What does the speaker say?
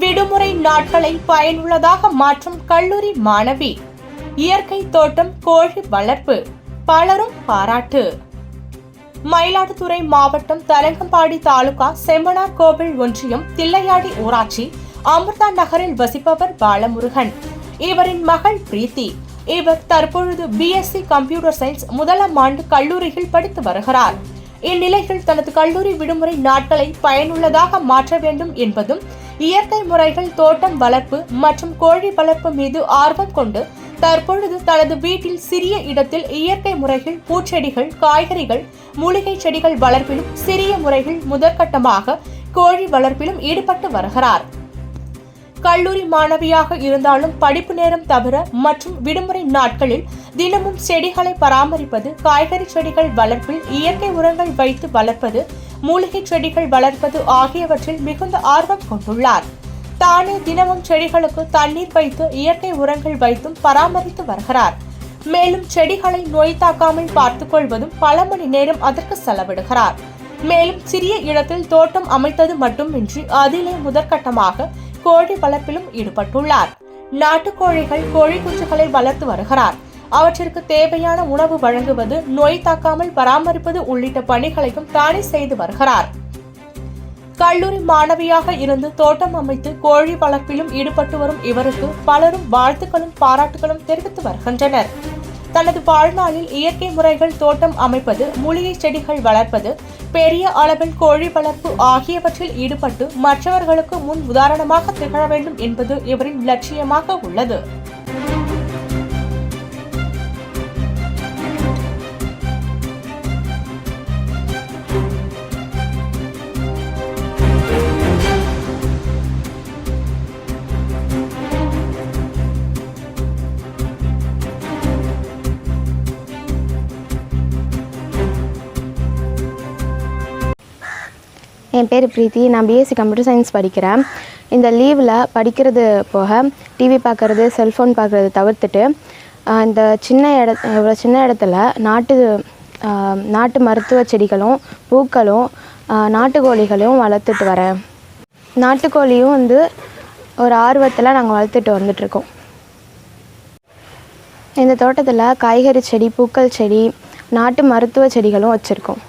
விடுமுறை நாட்களை பயனுள்ளதாக மாற்றும் கல்லூரி மாணவி. இயற்கை தோட்டம் கோழி வளர்ப்பு பலரும் பாராட்டு. மயிலாடுதுறை மாவட்டம் தரங்கம்பாடி தாலுகா செம்மனார் கோவில் ஒன்றியம் தில்லையாடி ஊராட்சி அமிர்தா நகரில் வசிப்பவர் பாலமுருகன். இவரின் மகள் பிரீத்தி. இவர் தற்பொழுது பிஎஸ்சி கம்ப்யூட்டர் சயின்ஸ் முதலாம் ஆண்டு கல்லூரியில் படித்து வருகிறார். இந்நிலையில் தனது கல்லூரி விடுமுறை நாட்களை பயனுள்ளதாக மாற்ற வேண்டும் என்பதும் இயற்கை முறைகள் தோட்டம் வளர்ப்பு மற்றும் கோழி வளர்ப்பு மீது ஆர்வம் கொண்டு தற்பொழுது தனது வீட்டில் சிறிய இடத்தில் இயற்கை முறைகள் பூச்செடிகள் காய்கறிகள் மூலிகை செடிகள் வளர்ப்பிலும் சிறிய முறைகள் முதற்கட்டமாக கோழி வளர்ப்பிலும் ஈடுபட்டு வருகிறார். கல்லூரி மாணவியாக இருந்தாலும் படிப்பு நேரம் தவிர மற்றும் விடுமுறை நாட்களில் தினமும் செடிகளை பராமரிப்பது காய்கறி செடிகள் வளர்ப்பில் இயற்கை உரங்கள் வைத்து வளர்ப்பது மூலிகை செடிகள் வளர்ப்பது ஆகியவற்றில் மிகுந்த ஆர்வம் கொண்டுள்ளார். தானே தினமும் செடிகளுக்கு தண்ணீர் வைத்து இயற்கை உரங்கள் வைத்தும் பராமரித்து வருகிறார். மேலும் செடிகளை நோய் தாக்காமல் பார்த்துக் கொள்வதும் பல மணி நேரம் அதற்கு செலவிடுகிறார். மேலும் சிறிய இடத்தில் தோட்டம் அமைத்தது மட்டுமின்றி அதிலே முதற்கட்டமாக கோழி வளர்ப்பிலும் ஈடுபட்டுள்ளார். நாட்டுக்கோழிகள் கோழி குஞ்சுகளை வளர்த்து வருகிறார். அவற்றிற்கு தேவையான உணவு வழங்குவது நோய் தாக்காமல் பராமரிப்பது உள்ளிட்ட பணிகளையும் தானே செய்து வருகிறார். கல்லூரி மாணவியாக இருந்து தோட்டம் அமைத்து கோழி வளர்ப்பிலும் ஈடுபட்டு வரும் இவருக்கு பலரும் வாழ்த்துக்களும் பாராட்டுகளும் தெரிவித்து வருகின்றனர். தனது வாழ்நாளில் இயற்கை முறைகள் தோட்டம் அமைப்பது மூலிகை செடிகள் வளர்ப்பது பெரிய அளவில் கோழி வளர்ப்பு ஆகியவற்றில் ஈடுபட்டு மற்றவர்களுக்கு முன் உதாரணமாக திகழ வேண்டும் என்பது இவரின் லட்சியமாக உள்ளது. என் பேர் பிரீத்தி. நான் பிஎஸ்சி கம்ப்யூட்டர் சயின்ஸ் படிக்கிறேன். இந்த லீவில் படிக்கிறது போக டிவி பார்க்குறது செல்ஃபோன் பார்க்குறது தவிர்த்துட்டு இந்த சின்ன இட இவ்வளோ சின்ன இடத்துல நாட்டு நாட்டு மருத்துவ செடிகளும் பூக்களும் நாட்டுக்கோழிகளையும் வளர்த்துட்டு வரேன். நாட்டுக்கோழியும் வந்து ஒரு ஆர்வத்தில் நாங்கள் வளர்த்துட்டு வந்துட்ருக்கோம் இந்த தோட்டத்தில் காய்கறி செடி பூக்கள் செடி நாட்டு மருத்துவ செடிகளும் வச்சுருக்கோம்.